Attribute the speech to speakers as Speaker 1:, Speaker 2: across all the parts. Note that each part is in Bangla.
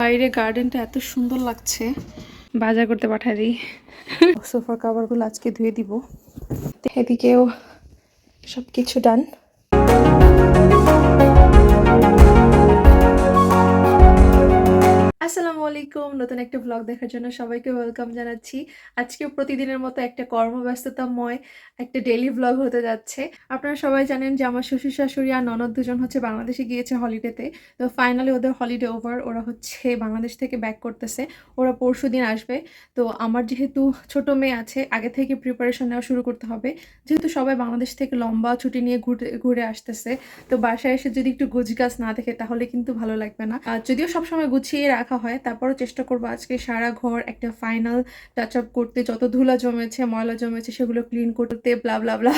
Speaker 1: বাইরে গার্ডেনটা এত সুন্দর লাগছে। বাজার করতে পাঠাই দিই। সোফার কাভারগুলো আজকে ধুয়ে দিব। এদিকেও সব কিছু ডান। আসসালামু আলাইকুম। নতুন একটা ব্লগ দেখার জন্য সবাইকে ওয়েলকাম জানাচ্ছি। আজকে প্রতিদিনের মতো একটা কর্মব্যস্ততাময় একটা ডেইলি ব্লগ হতে যাচ্ছে। আপনারা সবাই জানেন যে আমার শ্বশুর শাশুড়ি আর ননদ দুজন হচ্ছে বাংলাদেশে গিয়েছে হলিডেতে তো। ফাইনালি ওদের হলিডে ওভার ওরা হচ্ছে বাংলাদেশ থেকে ব্যাক করতেছে। ওরা পরশু দিন আসবে। তো আমার যেহেতু ছোট মেয়ে আছে, আগে থেকে প্রিপারেশন নেওয়া শুরু করতে হবে। যেহেতু সবাই বাংলাদেশ থেকে লম্বা ছুটি নিয়ে ঘুরে ঘুরে আসতেছে। তো বাসায় এসে যদি একটু গুছগাছ না দেখে তাহলে কিন্তু ভালো লাগবে না। যদিও সবসময় গুছিয়ে রাখা হয়, তারপরও চেষ্টা করব আজকে সারা ঘর একটা ফাইনাল টাচ আপ করতে, যত ধুলা জমেছে, ময়লা জমেছে, সেগুলো ক্লিন করতে ব্লা ব্লা ব্লা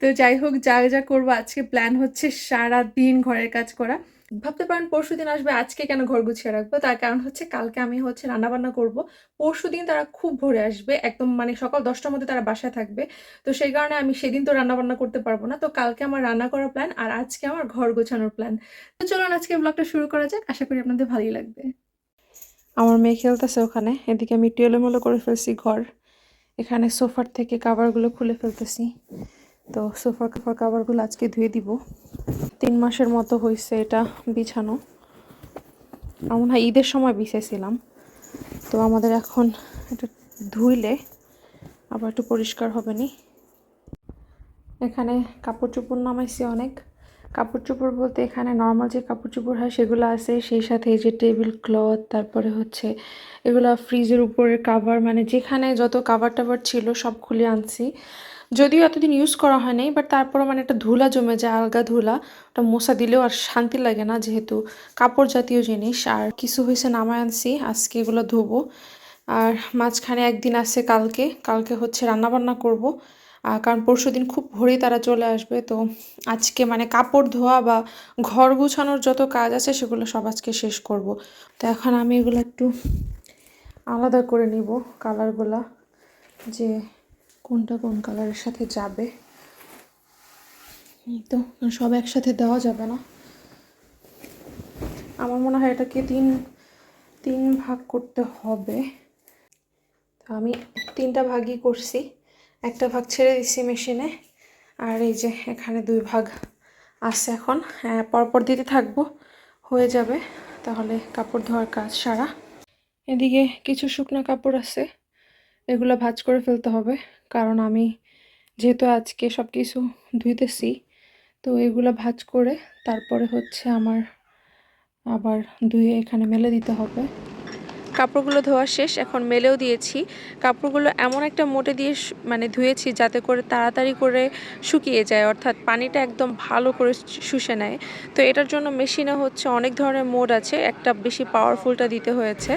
Speaker 1: তো যাই হোক, যা যা করব, আজকে প্ল্যান হচ্ছে সারা দিন ঘরের কাজ করা। ভাবতে পারেন পরশু দিন আসবে, আজকে কেন ঘর গুছিয়ে রাখব? তার কারণ হচ্ছে কালকে আমি হচ্ছে রান্নাবান্না করব। পরশু দিন তারা খুব ভোরে আসবে, একদম মানে সকাল দশটার মধ্যে তারা বাসায় থাকবে। তো সেই কারণে আমি সেদিন তো রান্নাবান্না করতে পারব না। তো কালকে আমার রান্না করার প্ল্যান আর আজকে আমার ঘর গোছানোর প্ল্যান তো চলুন আজকে ব্লগটা শুরু করা যাক। আশা করি আপনাদের ভালোই লাগবে। আমার মেয়ে খেলতেছে ওখানে। এদিকে আমি একটু এলোমেলো করে ফেলছি ঘর। এখানে সোফার থেকে কাভারগুলো খুলে ফেলতেছি। তো সোফার কাভার কাভারগুলো আজকে ধুয়ে দিব। তিন মাসের মতো হয়েছে এটা বিছানো। আমার ঈদের সময় বিছাইছিলাম। তো আমাদের এখন এটা ধুইলে আবার একটু পরিষ্কার হবে নি এখানে কাপড় চোপড় নামাইছি অনেক। কাপড় চোপড় বলতে এখানে নর্মাল যে কাপড় চোপড় হয় সেগুলো আছে, সেই সাথে এই যে টেবিল ক্লথ তারপরে হচ্ছে এগুলো ফ্রিজের উপরে কাভার মানে যেখানে যত কাভার টাভার ছিল সব খুলে আনছি। যদিও এতদিন ইউজ করা হয় নাই বাট তারপরও মানে একটা ধুলা জমে যায়, আলগা ধুলা। ওটা মশা দিলেও আর শান্তি লাগে না যেহেতু কাপড় জাতীয় জিনিস। আর কিছু হয়েছে নামায় আনছি, আজকে এগুলো ধোবো। আর মাঝখানে একদিন আছে কালকে কালকে হচ্ছে রান্নাবান্না করব। কারণ পরশু দিন খুব ভোরেই তারা চলে আসবে, তো আজকে মানে কাপড় ধোয়া বা ঘর গুছানোর যত কাজ আছে সেগুলো সব আজকে শেষ করব। তো এখন আমি এগুলো একটু আলাদা করে নিব কালারগুলা যে কোনটা কোন কালারের সাথে যাবে? তো সব একসাথে দেওয়া যাবে না। আমার মনে হয় এটাকে তিন তিন ভাগ করতে হবে। তো আমি তিনটা ভাগই করছি। একটা ভাগ ছেড়ে দিচ্ছি মেশিনে আর এই যে এখানে দুই ভাগ আছে এখন। হ্যাঁ, পরপর দিতে থাকব হয়ে যাবে। তাহলে কাপড় ধোয়ার কাজ সারা। এদিকে কিছু শুকনো কাপড় আছে। এগুলো ভাজ করে ফেলতে হবে। কারণ আমি যেহেতু আজকে সব কিছু ধুইতেছি, তো এগুলো ভাজ করে তারপরে হচ্ছে আমার আবার ধুয়ে এখানে মেলে দিতে হবে। কাপড়গুলো ধোয়া শেষ, এখন মেলেও দিয়েছি। কাপড়গুলো এমন একটা মোটে দিয়ে মানে ধুয়েছি যাতে করে তাড়াতাড়ি করে শুকিয়ে যায়, অর্থাৎ পানিটা একদম ভালো করে শুষে নেয়। তো এটার জন্য মেশিনে হচ্ছে অনেক ধরনের মোড আছে, একটা বেশি পাওয়ারফুলটা দিতে হয়েছে।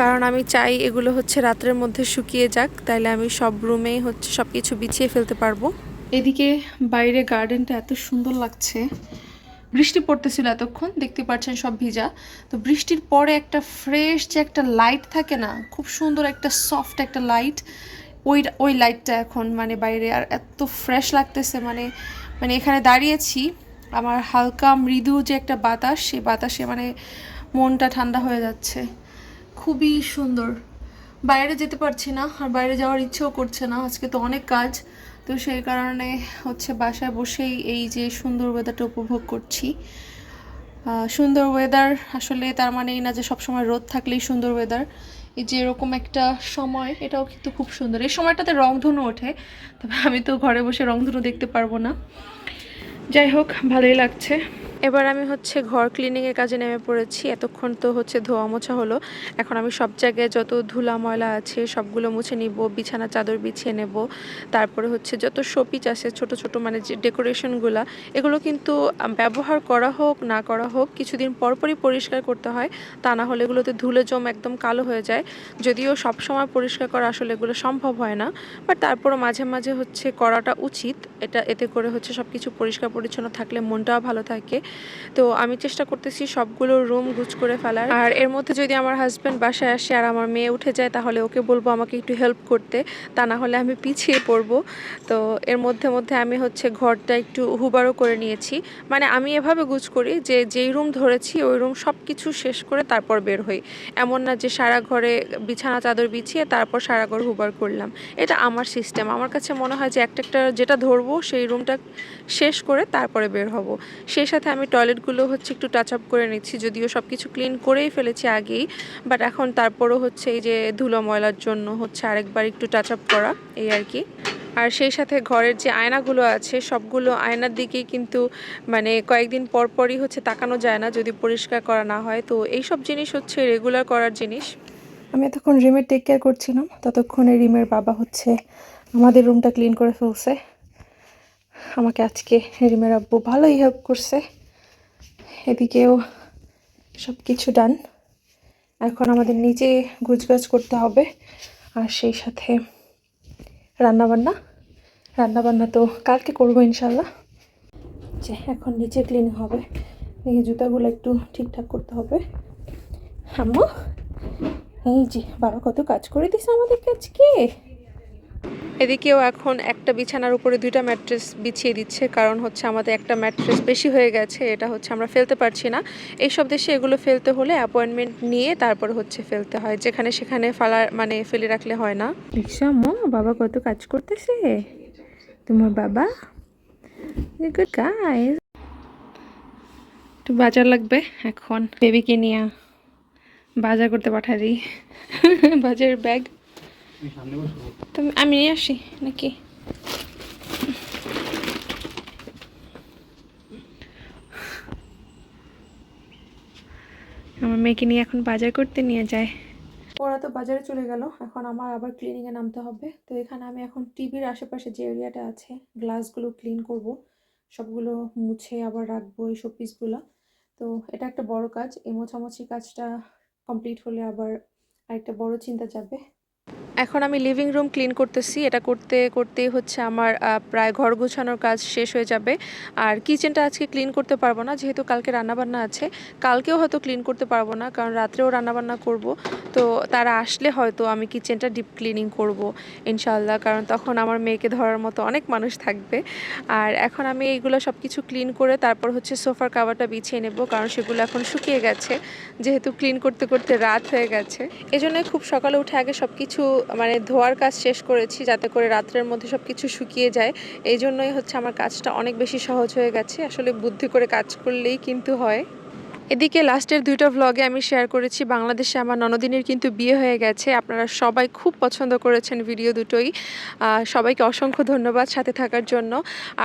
Speaker 1: কারণ আমি চাই এগুলো হচ্ছে রাত্রের মধ্যে শুকিয়ে যাক, তাইলে আমি সব রুমেই হচ্ছে সব কিছু বিছিয়ে ফেলতে পারব। এদিকে বাইরে গার্ডেনটা এত সুন্দর লাগছে। বৃষ্টি পড়তেছিল এতক্ষণ, দেখতে পাচ্ছেন সব ভিজা। তো বৃষ্টির পরে একটা ফ্রেশ যে একটা লাইট থাকে না, খুব সুন্দর একটা সফট একটা লাইট ওই ওই লাইটটা এখন মানে বাইরে আর এত ফ্রেশ লাগতেছে। মানে মানে এখানে দাঁড়িয়েছি, আমার হালকা মৃদু যে একটা বাতাস, সেই বাতাসে মানে মনটা ঠান্ডা হয়ে যাচ্ছে। খুবই সুন্দর। বাইরে যেতে পারছি না, আর বাইরে যাওয়ার ইচ্ছেও করছে না, আজকে তো অনেক কাজ। তো সেই কারণে হচ্ছে বাসায় বসেই এই যে সুন্দর ওয়েদারটা উপভোগ করছি। সুন্দর ওয়েদার আসলে তার মানে এই না যে সবসময় রোদ থাকলেই সুন্দর ওয়েদার এই যে এরকম একটা সময়, এটাও কিন্তু খুব সুন্দর। এই সময়টাতে রংধনু ওঠে, তবে আমি তো ঘরে বসে রংধনু দেখতে পারব না। যাই হোক, ভালোই লাগছে। এবার আমি হচ্ছে ঘর ক্লিনিংয়ের কাজে নেমে পড়েছি। এতক্ষণ তো হচ্ছে ধোয়া মোছা হলো। এখন আমি সব জায়গায় যত ধুলা ময়লা আছে সবগুলো মুছে নিব, বিছানা, চাদর বিছিয়ে নেব। তারপরে হচ্ছে যত শোপিচ আছে, ছোট ছোট মানে যে ডেকোরেশনগুলো এগুলো কিন্তু ব্যবহার করা হোক, না করা হোক, কিছুদিন পরপরই পরিষ্কার করতে হয়। তা না হলে এগুলোতে ধুলে জম একদম কালো হয়ে যায়। যদিও সব সময় পরিষ্কার করা আসলে এগুলো সম্ভব হয় না। বাট তারপরও মাঝে মাঝে হচ্ছে করাটা উচিত। এটা, এতে করে হচ্ছে সব কিছু পরিষ্কার পরিচ্ছন্ন থাকলে মনটাও ভালো থাকে। তো আমি চেষ্টা করতেছি সবগুলো রুম গুছ করে ফেলার। আর এর মধ্যে যদি আমার হাজব্যান্ড বাসায় আসে আর আমার মেয়ে উঠে যায়, তাহলে ওকে বলব আমাকে একটু হেল্প করতে। তা না হলে আমি পিছিয়ে পড়ব। তো এর মধ্যে মধ্যে আমি হচ্ছে ঘরটা একটু হুবারও করে নিয়েছি। মানে আমি এভাবে গুছ করি যে যেই রুম ধরেছি, ওই রুম সব কিছু শেষ করে তারপর বের হই। এমন না যে সারা ঘরে বিছানা, চাদর বিছিয়ে তারপর সারা ঘর হুবার করলাম। এটা আমার সিস্টেম আমার কাছে মনে হয় যে একটা একটা যেটা ধরবো, সেই রুমটা শেষ করে তারপরে বের হব। সেই সাথে আমি টয়লেটগুলো হচ্ছে একটু টাচ আপ করে নিচ্ছি, যদিও সব কিছু ক্লিন করেই ফেলেছি আগেই বাট এখন তারপরও হচ্ছে এই যে ধুলো ময়লার জন্য হচ্ছে আরেকবার একটু টাচ আপ করা, এই আর কি। আর সেই সাথে ঘরের যে আয়নাগুলো আছে, সবগুলো আয়নার দিকেই কিন্তু মানে কয়েকদিন পর পরই হচ্ছে তাকানো যায় না যদি পরিষ্কার করা না হয়। তো এইসব জিনিস হচ্ছে রেগুলার করার জিনিস। আমি এতক্ষণ রিমের টেক কেয়ার করছিলাম, ততক্ষণে রিমের বাবা হচ্ছে আমাদের রুমটা ক্লিন করে ফেলছে। আমাকে আজকে রিমের আব্বু ভালোই হেল্প করছে। এদিকেও সব কিছু ডান এখন আমাদের নিজে গুছগাছ করতে হবে, আর সেই সাথে রান্নাবান্না। রান্নাবান্না তো কালকে করব ইনশাল্লাহ যে এখন নিচে ক্লিন হবে এই জুতাগুলো একটু ঠিকঠাক করতে হবে। আম্মু, এই যে বাবা কত কাজ করে দিছে আমাদেরকে আজকে? এদিকেও এখন একটা বিছানার উপরে দুইটা ম্যাট্রেস বিছিয়ে দিচ্ছে কারণ হচ্ছে আমাদের একটা ম্যাট্রেস বেশি হয়ে গেছে এটা হচ্ছে আমরা ফেলতে পারছি না। এইসব দেশে এগুলো ফেলতে হলে অ্যাপয়েন্টমেন্ট নিয়ে তারপর হচ্ছে ফেলতে হয় যেখানে সেখানে ফেলা মানে ফেলে রাখলে হয় না। রিক্সা মো বাবা কত কাজ করতেছে? তোমার বাবা? গুড গাইস একটু বাজার লাগবে এখন। বেবিকে নিয়ে বাজার করতে পাঠা দিই। বাজারের ব্যাগ। তুমি আমি নিয়ে আসি নাকি? আমার মেয়েকে নিয়ে এখন বাজার করতে নিয়ে যায়। ওরা তো বাজারে চলে গেল এখন আমার আবার ক্লিনিংয়ে নামতে হবে। তো এখানে আমি এখন টিভির আশেপাশে যে এরিয়াটা আছে গ্লাসগুলো ক্লিন করব। সবগুলো মুছে আবার রাখব এই শোপিসগুলো তো এটা একটা বড় কাজ এই মোছামুছি কাজটা কমপ্লিট হলে আবার আরেকটা বড় চিন্তা যাবে। এখন আমি লিভিং রুম ক্লিন করতেছি। এটা করতে, করতেই হচ্ছে আমার প্রায় ঘর গোছানোর কাজ শেষ হয়ে যাবে। আর কিচেনটা আজকে ক্লিন করতে পারব না, যেহেতু কালকে রান্নাবান্না আছে। কালকেও হয়তো ক্লিন করতে পারব না, কারণ রাত্রেও রান্নাবান্না করব। তো তারা আসলে হয়তো আমি কিচেনটা ডিপ ক্লিনিং করব ইনশাল্লাহ কারণ তখন আমার মেয়েকে ধরার মতো অনেক মানুষ থাকবে। আর এখন আমি এইগুলো সব কিছু ক্লিন করে তারপর হচ্ছে সোফার কাভারটা বিছিয়ে নেব, কারণ সেগুলো এখন শুকিয়ে গেছে। যেহেতু ক্লিন করতে করতে রাত হয়ে গেছে। এজন্য খুব সকালে উঠে আগে সব কিছু মানে ধোয়ার কাজ শেষ করেছি যাতে করে রাত্রের মধ্যে সব কিছু শুকিয়ে যায়। এই জন্যই হচ্ছে আমার কাজটা অনেক বেশি সহজ হয়ে গেছে। আসলে বুদ্ধি করে কাজ করলেই কিন্তু হয়। এদিকে লাস্টের দুইটা ভ্লগে আমি শেয়ার করেছি। বাংলাদেশে আমার ননদিনের কিন্তু বিয়ে হয়ে গেছে। আপনারা সবাই খুব পছন্দ করেছেন ভিডিও দুটোই। সবাইকে অসংখ্য ধন্যবাদ সাথে থাকার জন্য।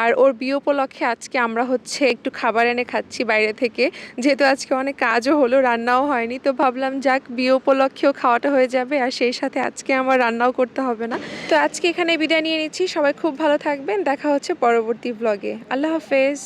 Speaker 1: আর ওর বিয়ে উপলক্ষে আজকে আমরা হচ্ছে একটু খাবার এনে খাচ্ছি বাইরে থেকে। যেহেতু আজকে অনেক কাজও হলো, রান্নাও হয়নি। তো ভাবলাম, যাক, বিয়ে উপলক্ষেও খাওয়াটা হয়ে যাবে। আর সেই সাথে আজকে আমার রান্নাও করতে হবে না। তো আজকে এখানে বিদায় নিয়ে নিচ্ছি। সবাই খুব ভালো থাকবেন। দেখা হচ্ছে পরবর্তী ব্লগে আল্লাহ হাফেজ।